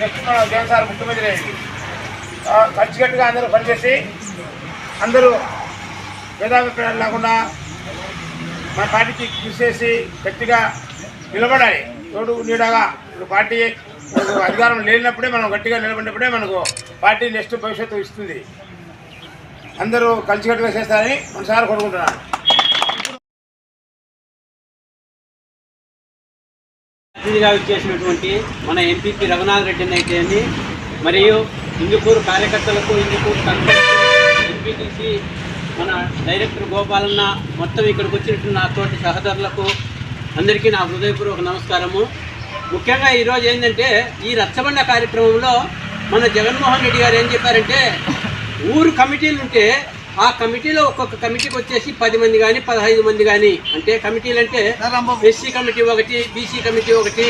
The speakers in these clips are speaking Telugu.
నెక్స్ట్ మన జగన్ సార్ ముఖ్యమంత్రి. కలిసికట్టుగా అందరూ పనిచేసి అందరూ భేదాభిప్రాయాలు లేకుండా మన పార్టీకి కృషి చేసి గట్టిగా నిలబడాలి. తోడు నీడగా ఇప్పుడు పార్టీ అధికారం లేనప్పుడే మనం గట్టిగా నిలబడినప్పుడే మనకు పార్టీ నెక్స్ట్ భవిష్యత్తు ఇస్తుంది. అందరూ కలిసికట్టుగా చేస్తారని మనసారి కోరుకుంటున్నాను. అతిథిగా చేసినటువంటి మన ఎంపీపీ రఘునాథ్ రెడ్డిని అయితేని మరియు ఇందుకూరు కార్యకర్తలకు ఇందుకూరు ఎంపీటీసీ మన డైరెక్టర్ గోపాలన్న మొత్తం ఇక్కడికి వచ్చినట్టు నా తోటి సహోదరులకు అందరికీ నా హృదయపూర్వక నమస్కారము. ముఖ్యంగా ఈరోజు ఏంటంటే ఈ రచ్చబండ కార్యక్రమంలో మన జగన్మోహన్ రెడ్డి గారు ఏం చెప్పారంటే ఊరు కమిటీలు ఉంటే ఆ కమిటీలో ఒక్కొక్క కమిటీకి వచ్చేసి పది మంది కానీ పదహైదు మంది కానీ అంటే కమిటీలు అంటే ఎస్సీ కమిటీ ఒకటి బీసీ కమిటీ ఒకటి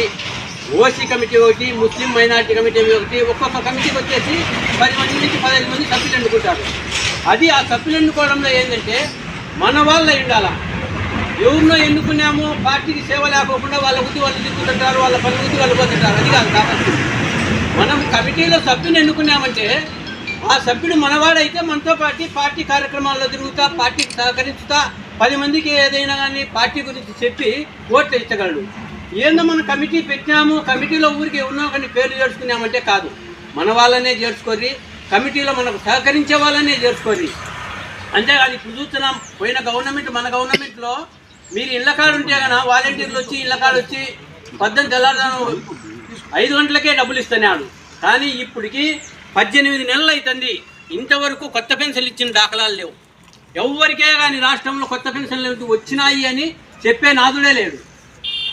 ఓసీ కమిటీ ఒకటి ముస్లిం మైనార్టీ కమిటీ ఒకటి ఒక్కొక్క కమిటీకి వచ్చేసి పది మంది నుంచి పదహైదు మంది సభ్యులు ఎన్నుకుంటారు. అది ఆ సభ్యులు ఎన్నుకోవడంలో ఏంటంటే మన వాళ్ళ ఉండాల? ఎవరినో ఎన్నుకున్నాము పార్టీకి సేవ లేకోకుండా వాళ్ళ గుద్ది వాళ్ళు తిరుగుతుంటారు వాళ్ళ పని గుద్ది వాళ్ళు పోతుంటారు. అది కాదు కాబట్టి. మనం కమిటీలో సభ్యుని ఎన్నుకున్నామంటే ఆ సభ్యుడు మనవాడైతే మనతో పాటు పార్టీ కార్యక్రమాల్లో తిరుగుతా పార్టీకి సహకరించుతా పది మందికి ఏదైనా కానీ పార్టీ గురించి చెప్పి ఓట్లు ఇచ్చగలడు ఏందో మనం కమిటీ పెట్టినాము కమిటీలో ఊరికి ఉన్నాం కానీ పేర్లు చేర్చుకున్నామంటే కాదు. మన వాళ్ళనే చేర్చుకోరి కమిటీలో మనకు సహకరించే వాళ్ళనే చేర్చుకోరి అంతేకాదు ఇప్పుడు చూస్తున్నాం పోయిన గవర్నమెంట్ మన గవర్నమెంట్లో మీరు ఇళ్ళ కాడ ఉంటే కనుక వాలంటీర్లు వచ్చి ఇళ్ళ కాడ వచ్చి పద్దెనిమిది తెల్లారుదాను ఐదు గంటలకే డబ్బులు ఇస్తున్నాడు. కానీ ఇప్పటికీ పద్దెనిమిది నెలలు అవుతుంది ఇంతవరకు కొత్త పెన్షన్లు ఇచ్చిన దాఖలాలు లేవు. ఎవరికే కానీ రాష్ట్రంలో కొత్త పెన్షన్లు వచ్చినాయి అని చెప్పే నాదుడే లేడు.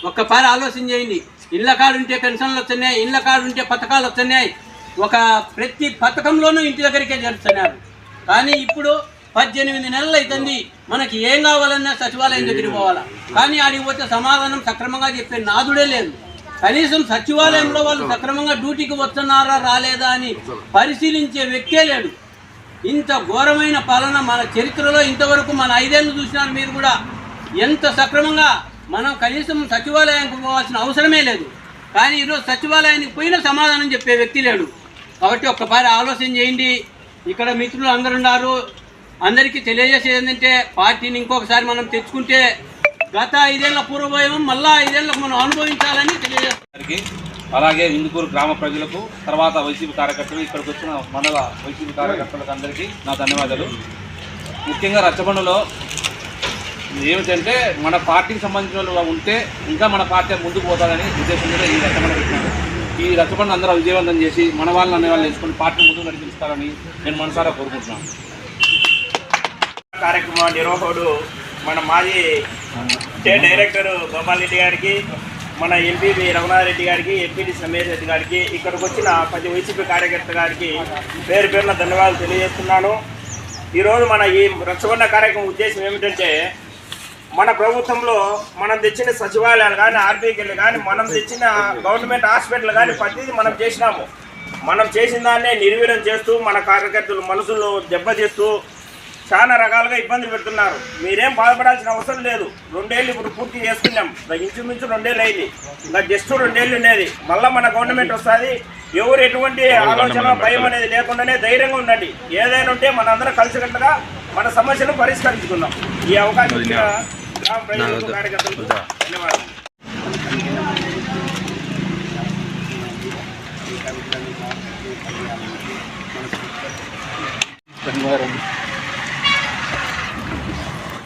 ఒక్కసారి ఆలోచన చేయండి. ఇళ్ళ కాడుంటే పెన్షన్లు వస్తున్నాయి ఇళ్ళ కాడుంటే పథకాలు వస్తున్నాయి. ఒక ప్రతి పథకంలోనూ ఇంటి దగ్గరికే చేరుతున్నారు. కానీ ఇప్పుడు పద్దెనిమిది నెలలు అవుతుంది మనకి ఏం కావాలన్నా సచివాలయం దగ్గరికి పోవాలా. కానీ ఆడికి పోతే సమాధానం సక్రమంగా చెప్పే నాదుడే లేదు. కనీసం సచివాలయంలో వాళ్ళు సక్రమంగా డ్యూటీకి వస్తున్నారా రాలేదా అని పరిశీలించే వ్యక్తే లేడు. ఇంత ఘోరమైన పాలన మన చరిత్రలో ఇంతవరకు మన ఐదేళ్ళు చూసినారు మీరు కూడా ఎంత సక్రమంగా మనం కనీసం సచివాలయానికి పోవాల్సిన అవసరమే లేదు. కానీ ఈరోజు సచివాలయానికి పోయిన సమాధానం చెప్పే వ్యక్తి లేడు. కాబట్టి ఒక్కసారి ఆలోచన చేయండి. ఇక్కడ మిత్రులు అందరు ఉన్నారు అందరికీ తెలియజేసేది ఏంటంటే పార్టీని ఇంకొకసారి మనం తెచ్చుకుంటే గత ఐదేళ్ళ పూర్వభయం మళ్ళా ఐదేళ్ళకు మనం అనుభవించాలని తెలియజేస్తాం గారికి అలాగే ఇందుకూరు గ్రామ ప్రజలకు తర్వాత వైసీపీ కార్యకర్తలు ఇక్కడికి వచ్చిన మండల వైసీపీ కార్యకర్తలకు అందరికీ నా ధన్యవాదాలు. ముఖ్యంగా రచ్చబండలో ఏమిటంటే మన పార్టీకి సంబంధించిన వాళ్ళు ఉంటే ఇంకా మన పార్టీ ముందుకు పోతారని ఉద్దేశం మీద ఈ రచ్చబండ పెట్టినారు. ఈ రచ్చబండ అందరూ విజయవంతం చేసి మన వాళ్ళని అనే వాళ్ళు వేసుకొని పార్టీ ముందుకు నడిపిస్తారని నేను మనసారా కోరుకుంటున్నాను. కార్యక్రమ నిర్వాహకుడు మన మాజీ స్టేట్ డైరెక్టర్ గోపాల్ రెడ్డి గారికి మన ఎంపీ రఘునాథరెడ్డి గారికి ఎంపీటీ సమేష్ రెడ్డి గారికి ఇక్కడికి వచ్చిన ప్రతి వైసీపీ కార్యకర్త గారికి పేరు పేరున ధన్యవాదాలు తెలియజేస్తున్నాను. ఈరోజు మన ఈ రక్షబండ కార్యక్రమం ఉద్దేశం ఏమిటంటే మన ప్రభుత్వంలో మనం తెచ్చిన సచివాలయాలు కానీ ఆర్బీఐలు కానీ మనం తెచ్చిన గవర్నమెంట్ హాస్పిటల్ కానీ ప్రతిదీ మనం చేసినాము. మనం చేసిన దాన్నే నిర్వీర్యం చేస్తూ మన కార్యకర్తలు మనసులో దెబ్బతీస్తూ చాలా రకాలుగా ఇబ్బందులు పెడుతున్నారు. మీరేం బాధపడాల్సిన అవసరం లేదు. రెండేళ్ళు ఇప్పుడు పూర్తి చేసుకున్నాం. ఇంకా ఇంచుమించు రెండేళ్ళు అయింది. ఇంకా జస్ట్ రెండేళ్ళు ఉండేది. మళ్ళీ మన గవర్నమెంట్ వస్తుంది. ఎవరు ఎటువంటి ఆలోచన భయం అనేది లేకుండానే ధైర్యంగా ఉండండి. ఏదైనా ఉంటే మనందరం కలిసికట్టుగా మన సమస్యను పరిష్కరించుకుందాం. ఈ అవకాశం ఇచ్చిన గ్రామ ప్రజలకు కార్యకర్తలకు ధన్యవాదాలు. ధన్యవాదాలు